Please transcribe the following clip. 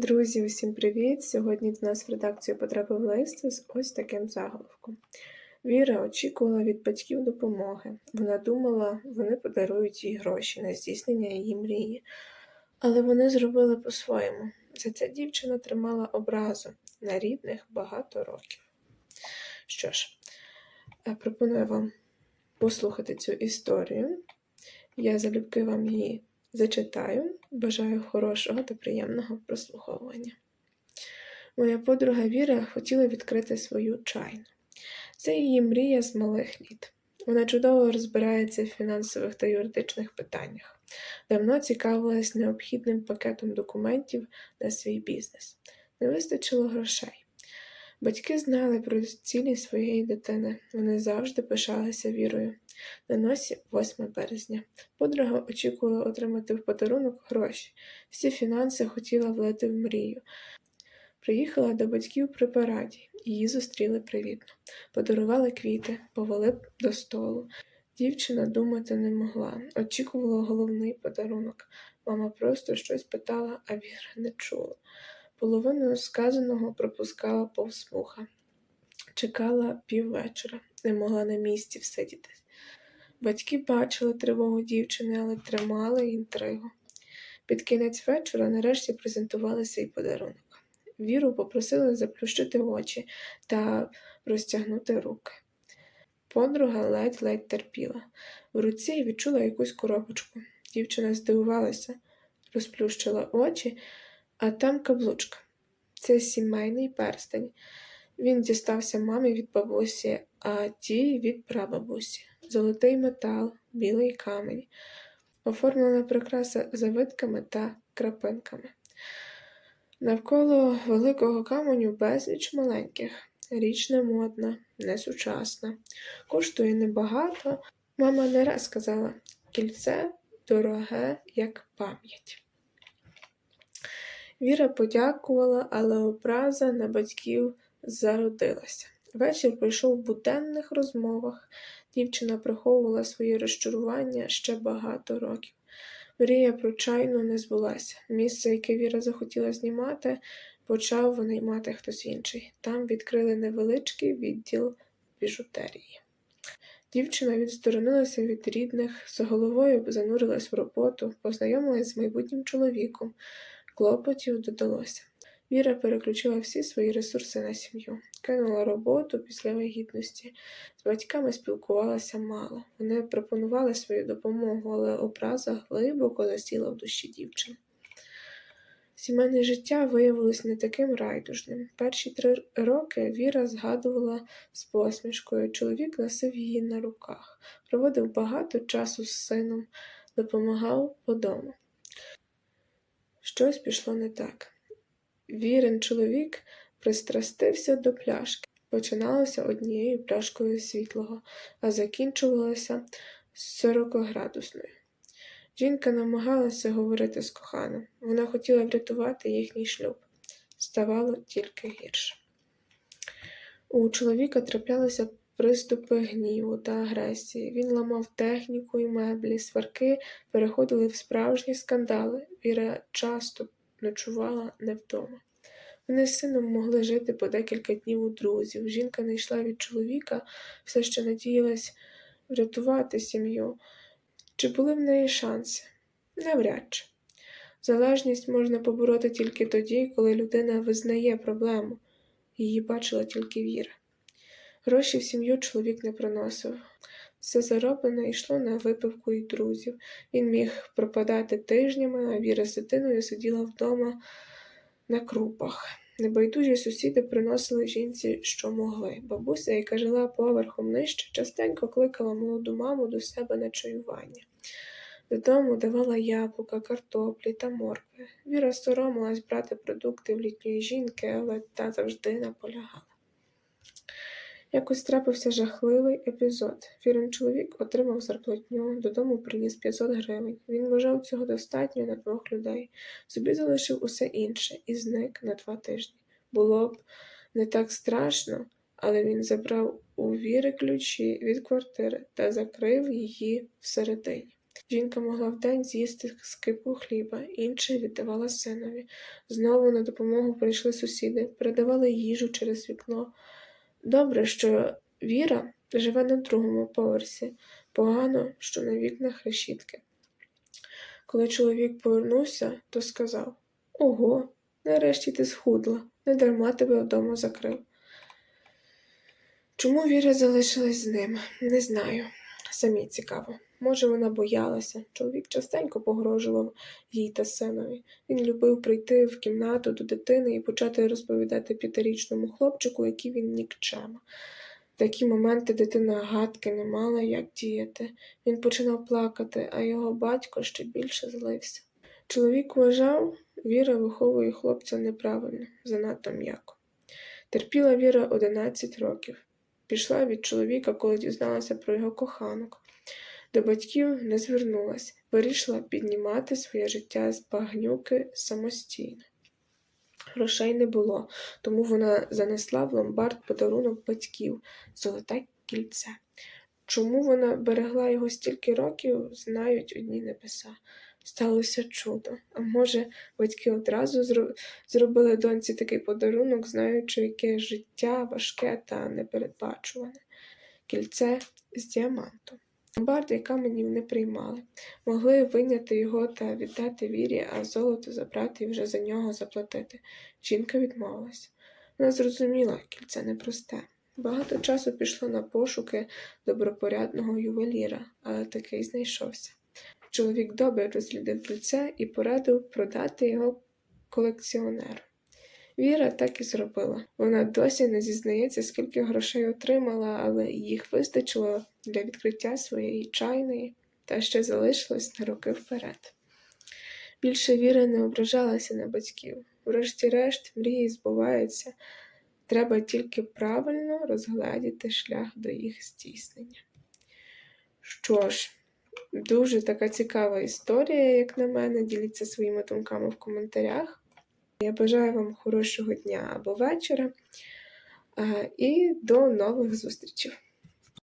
Друзі, усім привіт! Сьогодні до нас в редакцію потрапив лист з ось таким заголовком. Віра очікувала від батьків допомоги. Вона думала, вони подарують їй гроші на здійснення її мрії. Але вони зробили по-своєму. За це дівчина тримала образу на рідних багато років. Що ж, е, пропоную вам послухати цю історію. Я залюбки вам її зачитаю. Бажаю хорошого та приємного прослуховування. Моя подруга Віра хотіла відкрити свою чайну. Це її мрія з малих літ. Вона чудово розбирається в фінансових та юридичних питаннях. Давно цікавилась необхідним пакетом документів на свій бізнес. Не вистачило грошей. Батьки знали про цілі своєї дитини. Вони завжди пишалися вірою. На носі 8 березня. Подруга очікувала отримати в подарунок гроші. Всі фінанси хотіла влити в мрію. Приїхала до батьків при параді, її зустріли привітно. Подарували квіти, повели до столу. Дівчина думати не могла, очікувала головний подарунок. Мама просто щось питала, а Віра не чула. Половину сказаного пропускала повз вуха. Чекала піввечора, не могла на місці всидітись. Батьки бачили тривогу дівчини, але тримали інтригу. Під кінець вечора нарешті презентували свій подарунок. Віру попросили заплющити очі та розтягнути руки. Подруга ледь-ледь терпіла. В руці відчула якусь коробочку. Дівчина здивувалася, розплющила очі, а там каблучка. Це сімейний перстень. Він дістався мамі від бабусі, а тій від прабабусі. Золотий метал, білий камінь, оформлена прикраса завитками та крапинками. Навколо великого каменю безліч маленьких. Річ не модна, не сучасна. Коштує небагато. Мама не раз сказала кільце дороге, як пам'ять. Віра подякувала, але образа на батьків зародилася. Вечір пройшов в буденних розмовах. Дівчина приховувала своє розчарування ще багато років. Мрія про чайну не збулася. Місце, яке Віра захотіла знімати, почав винаймати хтось інший. Там відкрили невеличкий відділ біжутерії. Дівчина відсторонилася від рідних, з головою занурилась в роботу, познайомилась з майбутнім чоловіком. Клопотів додалося. Віра переключила всі свої ресурси на сім'ю, кинула роботу після вагітності. З батьками спілкувалася мало. Вони пропонували свою допомогу, але образа глибоко засіла в душі дівчини. Сімейне життя виявилось не таким райдужним. Перші три роки Віра згадувала з посмішкою. Чоловік носив її на руках, проводив багато часу з сином, допомагав по дому. Щось пішло не так. Вірен чоловік пристрастився до пляшки. Починалося однією пляшкою світлого, а закінчувалося сорокоградусною. Жінка намагалася говорити з коханим. Вона хотіла врятувати їхній шлюб. Ставало тільки гірше. У чоловіка траплялися приступи гніву та агресії. Він ламав техніку і меблі, сварки переходили в справжні скандали. Віра часто ночувала не вдома. Вони з сином могли жити по декілька днів у друзів. Жінка не йшла від чоловіка, все ще надіялась врятувати сім'ю. Чи були в неї шанси? Навряд чи. Залежність можна побороти тільки тоді, коли людина визнає проблему. Її бачила тільки віра. Гроші в сім'ю чоловік не приносив. Все зароблене йшло на випивку і друзів. Він міг пропадати тижнями, а Віра з дитиною сиділа вдома на крупах. Небайдужі сусіди приносили жінці, що могли. Бабуся, яка жила поверхом нижче, частенько кликала молоду маму до себе на чаювання. Додому давала яблука, картоплі та моркви. Віра соромилась брати продукти в літньої жінки, але та завжди наполягала. Якось трапився жахливий епізод. Вірен чоловік отримав зарплатню, додому приніс 500 гривень. Він вважав цього достатньо на двох людей. Собі залишив усе інше і зник на два тижні. Було б не так страшно, але він забрав у віри ключі від квартири та закрив її всередині. Жінка могла вдень з'їсти скипу хліба, інше віддавала синові. Знову на допомогу прийшли сусіди, передавали їжу через вікно. Добре, що Віра живе на другому поверсі, погано, що на вікнах решітки. Коли чоловік повернувся, то сказав Ого, нарешті ти схудла, не дарма тебе вдома закрив. Чому Віра залишилась з ним? Не знаю. Самі цікаво. Може, вона боялася. Чоловік частенько погрожував їй та синові. Він любив прийти в кімнату до дитини і почати розповідати п'ятирічному хлопчику, який він нікчема. В такі моменти дитина гадки не мала, як діяти. Він починав плакати, а його батько ще більше злився. Чоловік вважав, Віра виховує хлопця неправильно, занадто м'яко. Терпіла Віра 11 років. Пішла від чоловіка, коли дізналася про його коханок. До батьків не звернулась, вирішила піднімати своє життя з багнюки самостійно. Грошей не було, тому вона занесла в ломбард подарунок батьків золоте кільце. Чому вона берегла його стільки років, знають одні небеса. Сталося чудо. А може, батьки одразу зробили доньці такий подарунок, знаючи, яке життя важке та непередбачуване. Кільце з діамантом. Ломбарди каменів не приймали. Могли виняти його та віддати вірі, а золото забрати і вже за нього заплатити. Жінка відмовилась. Вона зрозуміла, кільце непросте. Багато часу пішло на пошуки добропорядного ювеліра, але такий знайшовся. Чоловік добре розглядав кільце і порадив продати його колекціонеру. Віра так і зробила. Вона досі не зізнається, скільки грошей отримала, але їх вистачило для відкриття своєї чайної та ще залишилось на роки вперед. Більше Віра не ображалася на батьків. Врешті-решт, мрії збуваються. Треба тільки правильно розгледіти шлях до їх здійснення. Що ж, дуже така цікава історія, як на мене. Діліться своїми думками в коментарях. Я бажаю вам хорошого дня або вечора. І до нових зустрічей!